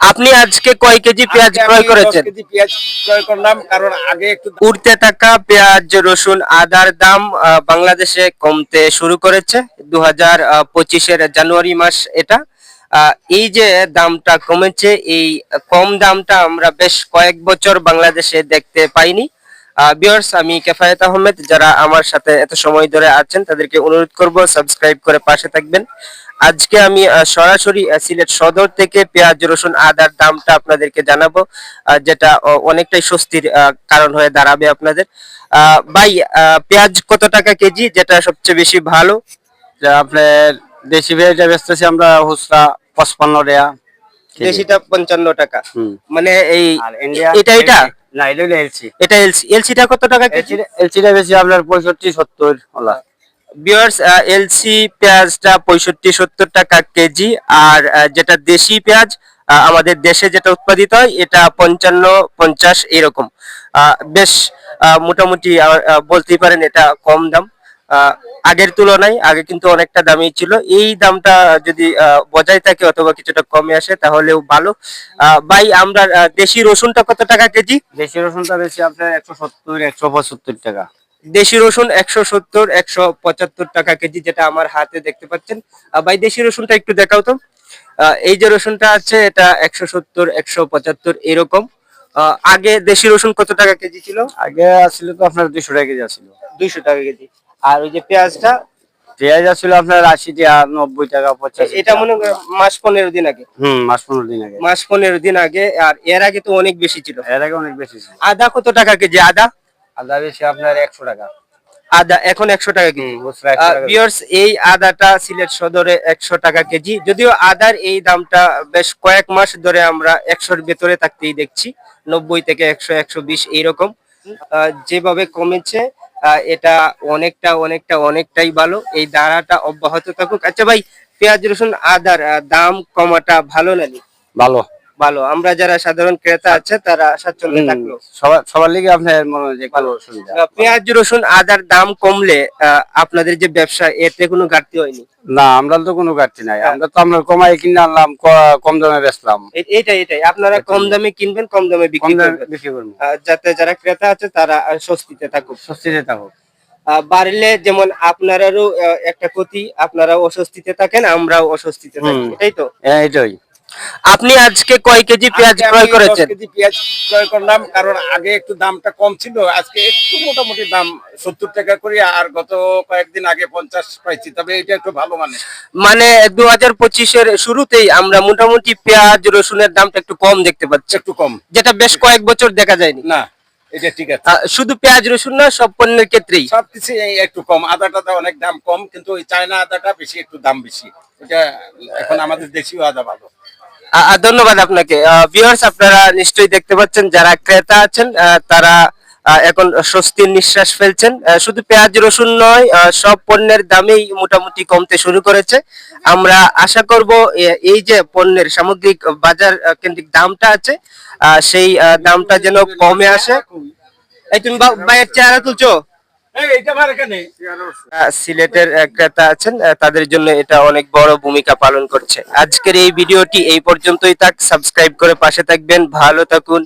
আপনি আজকে কয় কেজি পেঁয়াজ ক্রয় করেছেন? কেজি পেঁয়াজ ক্রয় করলাম কারণ আগে একটু উঠতে থাকা পেঁয়াজ রসুন আদার দাম বাংলাদেশে কমতে শুরু করেছে। দু হাজার পঁচিশের জানুয়ারি মাস এটা। আহ, এই যে দামটা কমেছে এই কম দামটা আমরা বেশ কয়েক বছর বাংলাদেশে দেখতে পাইনি। বিয়ার্স আমি কেফায়েত আহমেদ যারা আমার সাথে এত সময় ধরে আছেন তাদেরকে অনুরোধ করব সাবস্ক্রাইব করে পাশে থাকবেন। আজকে আমি সরাসরি সিলেট সদর থেকে পেঁয়াজ রসুন আদার দামটা আপনাদেরকে জানাব যেটা অনেকটাই স্বস্তির কারণ হয়ে দাঁড়াবে আপনাদের। আহ, ভাই পেঁয়াজ কত টাকা কেজি যেটা সবচেয়ে বেশি ভালো? আপনার দেশি ভেড়িটা বেচতেছি আমরা হুসরা পঁচপান্ন টাকা কেজি। দেশিটা পঞ্চান্ন টাকা। মানে এই এটা এটা? না এটা এলসি এটা এলসি এলসিটা কত টাকা কেজি? এলসিটা বেশি আপনার পঁয়ষট্টি সত্তর ওলা বিয়ার্স এলসি পেঁয়াজটা পঁয়ষট্টি সত্তর টাকা কেজি আর যেটা দেশি পেঁয়াজ আমাদের দেশে যেটা উৎপাদিত হয় এটা পঞ্চান্ন পঞ্চাশ এরকম। আহ, বেশ মোটামুটি বলতেই পারেন এটা কম দাম। আগের তুলনায় আগে কিন্তু অনেকটা দামি ছিল। এই দামটা যদি বজায় থাকে অথবা কিছুটা কমে আসে তাহলেও ভালো। ভাই আমরা দেশি রসুনটা কত টাকা কেজি? দেশি রসুনটা বেশি আপনার একশো সত্তর একশো পঁচাত্তর টাকা। দেশি রসুন একশো সত্তর একশো পঁচাত্তর টাকা কেজি যেটা আমার হাতে দেখতে পাচ্ছেন। ভাই দেশি রসুনটা একটু দেখাও তো। আহ, এই যে রসুনটা আছে এটা একশো সত্তর একশো পঁচাত্তর এরকম। আহ, আগে দেশি রসুন কত টাকা কেজি ছিল? আগে আসছিল তো আপনার দুইশো টাকা কেজি আসছিল দুইশো টাকা কেজি। আর ওই যে পেঁয়াজটা? পেঁয়াজ আসছিল আপনার আশি টাকা নব্বই টাকা পঁচাশি এটা মনে হয় মাস পনেরো দিন আগে? হুম মাস পনেরো দিন আগে। মাস পনেরো দিন আগে আর এর আগে তো অনেক বেশি ছিল। এর আগে অনেক বেশি ছিল। আদা কত টাকা কেজি? আদা? আদা বেশি আপনার একশো টাকা। আদা এখন একশো টাকা কেজি। ভিউয়ার্স এই আদাটা সিলেট সদরে একশো টাকা কেজি। যদিও আদার এই দামটা বেশ কয়েক মাস ধরে আমরা একশোর ভেতরে থাকতেই দেখছি। নব্বই থেকে একশো একশো বিশ এইরকম। যেভাবে কমেছে এটা অনেকটা অনেকটা, অনেকটাই ভালো। এই দাঁড়াটা অব্যাহত থাকুক। আচ্ছা ভাই, পেঁয়াজ, রসুন, আদার দাম কমাটা ভালো নাকি? ভালো। ভালো। আমরা যারা সাধারণ ক্রেতা আছে তারা হুম, থাকল। সবার লিগে আপনার মনে হয় যে একটু সুবিধা পেঁয়াজ রসুন আদার দাম কমলে আপনাদের যে ব্যবসা এতে কোনো ঘাটতি হয়নি? না আমরা তো কোনো ঘাটতি নাই। আমরা তো আপনার কমাই কিনে আনলাম কম দামে বেচলাম। এটাই এটাই আপনারা কম দামে কিনবেন কম দামে বিক্রি করবেন। যাতে যারা ক্রেতা আছে তারা স্বস্তিতে থাকুক। স্বস্তিতে থাকুক। বাড়লে যেমন আপনারও একটা ক্ষতি আপনারাও অস্বস্তিতে থাকেন আমরাও অস্বস্তিতে থাকি। এটাই তো? হ্যাঁ এটাই। আপনি আজকে কয় কেজি পেঁয়াজ ক্রয় করেছেন? কেজি পেঁয়াজ ক্রয় করলাম কারণ আগে একটু দামটা কম ছিল আজকে একটু মোটামুটি দাম সত্তর টাকা করে আর গত কয়েকদিন আগে পঞ্চাশ পাইছি তবে এটা একটু ভালো মানে। মানে দু হাজার পঁচিশের শুরুতেই আমরা মোটামুটি পেঁয়াজ রসুনের দামটা একটু কম দেখতে পাচ্ছি। একটু কম। যেটা বেশ কয়েক বছর দেখা যায়নি। না এটা ঠিক আছে। শুধু পেঁয়াজ রসুন না সব পণ্যের ক্ষেত্রেই। সবকিছু একটু কম আদা টাদা অনেক দাম কম কিন্তু ওই চায়না আদাটা বেশি একটু দাম বেশি। এটা এখন আমাদের দেশীয় আদা ভালো। ধন্যবাদ আপনাকে। ভিউয়ার্স আপনারা নিশ্চয়ই দেখতে পাচ্ছেন, যারা ক্রেতা আছেন তারা এখন স্বস্তির নিঃশ্বাস ফেলছেন। শুধু পেঁয়াজ, রসুন নয় সব পণ্যের দামেই মোটামুটি কমতে শুরু করেছে। আমরা আশা করব এই যে পণ্যের সামগ্রিক বাজার কেন্দ্রিক দামটা আছে সেই দামটা যেন কমে আসে। তুমি বা- ভাইয়ের চেহারা তুলছো? সিলেটের ক্রেতা আছেন তাদের জন্য এটা অনেক বড় ভূমিকা পালন করছে। আজকের এই ভিডিওটি এই পর্যন্তই থাক। সাবস্ক্রাইব করে পাশে থাকবেন। ভালো থাকুন।